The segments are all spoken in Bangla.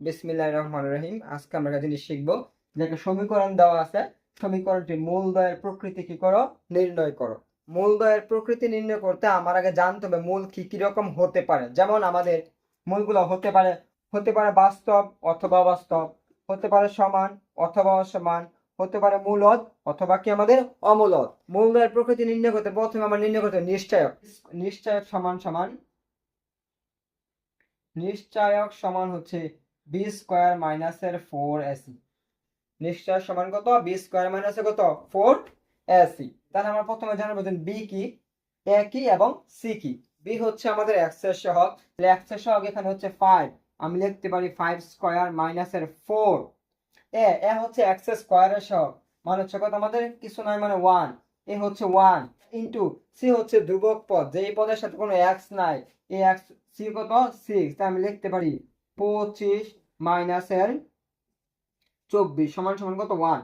বিসমিল্লাহ রহমান রহিম। আজকে আমরা জিনিস শিখব যে একটা সমীকরণ দেওয়া আছে। সমীকরণটি মূলদয়ের প্রকৃতি কি করো? নির্ণয় করো। মূলদয়ের প্রকৃতি নির্ণয় করতে আমার আগে জানতে হবে মূল কি কি রকম হতে পারে। যেমন আমাদের মূলগুলো হতে পারে হতে পারে বাস্তব অথবা অবাস্তব, হতে পারে সমান অথবা অসমান, হতে পারে মূলদ অথবা কি আমাদের অমূলদ। মূলদয়ের প্রকৃতি নির্ণয় করতে প্রথমে আমরা নির্ণয় করতে নিশ্চয়ক। নিশ্চয়ক সমান সমান, নিশ্চয়ক সমান হচ্ছে বি স্কোয়ার মাইনাসের ফোর এসি নিশ্চয় সমান কত? বি স্কোয়ার মাইনাসে কত? ফোর এসি তাহলে আমরা প্রথমে জানব যে বি কি, এ কি এবং সি কি। বি হচ্ছে আমাদের এক্সের সহগ। তাহলে এক্সের এখানে হচ্ছে ফাইভ আমি লিখতে পারি ফাইভ স্কোয়ার মাইনাসের ফোর এ এ হচ্ছে এক্স স্কোয়ারের সহগ। মানে হচ্ছে কত আমাদের? কিছু নয় মানে ওয়ান এ হচ্ছে ওয়ান ইন্টু সি হচ্ছে ধ্রুবক পদ। যে পদের সাথে কোনো এক্স নাই, এই এক্স সি কত? সিক্স তাই আমি লিখতে পারি পঁচিশ মাইনাসের চব্বিশ সমান সমান কত? ওয়ান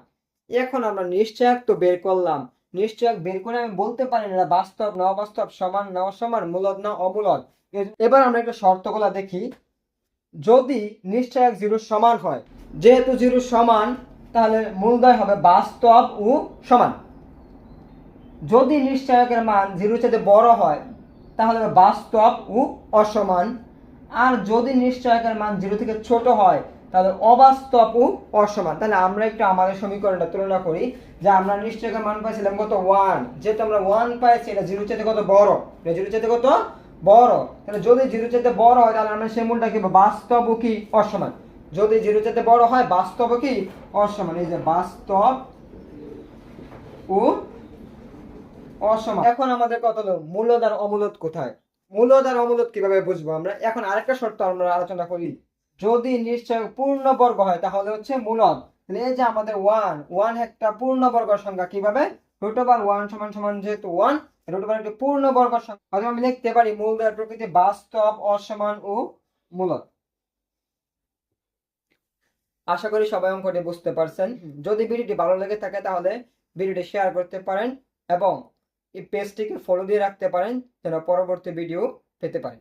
এখন আমরা নিশ্চয়ক তো বের করলাম। নিশ্চয়ক বের করে আমি বলতে পারি না, বাস্তব না অবাস্তব, সমান না অসমান, মূলদ না অমূলদ। এবার আমরা একটা শর্তগুলা দেখি। যদি নিশ্চয়ক জিরো সমান হয়, যেহেতু জিরো সমান, তাহলে মূলদয় হবে বাস্তব ও সমান। যদি নিশ্চয়কের মান জিরো চাইতে বড় হয়, তাহলে বাস্তব ও অসমান। আর যদি নিশ্চয়কের মান জিরো থেকে ছোট হয়, তাহলে অবাস্তব ও অসমান। তাহলে আমরা একটু আমাদের সমীকরণটা তুলনা করি, যে আমরা নিশ্চয়কের মান পাইছিলাম কত? ওয়ান যেহেতু আমরা ওয়ান পাইছি, এটা জিরো চাইতে কত বড়? এটা জিরো চাইতে কত বড়? তাহলে যদি জিরো চাইতে বড় হয়, তাহলে আমরা সেই মূলটা কি বাস্তব ও কি? অসমান। যদি জিরো চাইতে বড় হয়, বাস্তব কি? অসমান। এই যে বাস্তব ও অসমান। এখন আমাদের কত হলো? মূলদ আর অমূলদ কোথায়? মূলদ আর অমূলদ কীভাবে বুঝব আমরা? এখন আরেকটা শর্ত আমরা আলোচনা করি। যদি নিশ্চয় পূর্ণবর্গ হয়, তাহলে হচ্ছে মূলদ। তাহলে এই যে আমাদের ওয়ান ওয়ান একটা পূর্ণবর্গ সংখ্যা কীভাবে? রুট ওয়ান সমান সমান যেহেতু ওয়ান রুট ওভার একটি পূর্ণবর্গ সংখ্যা। অথবা আমি লিখতে পারি মূলদের প্রকৃতি বাস্তব, অসমান ও মূলদ। আশা করি সবাই অঙ্কটি বুঝতে পারছেন। যদি ভিডিওটি ভালো লেগে থাকে, তাহলে ভিডিওটি শেয়ার করতে পারেন এবং এই পেজটিকে ফলো দিয়ে রাখতে পারেন যেন পরবর্তী ভিডিও পেতে পারেন।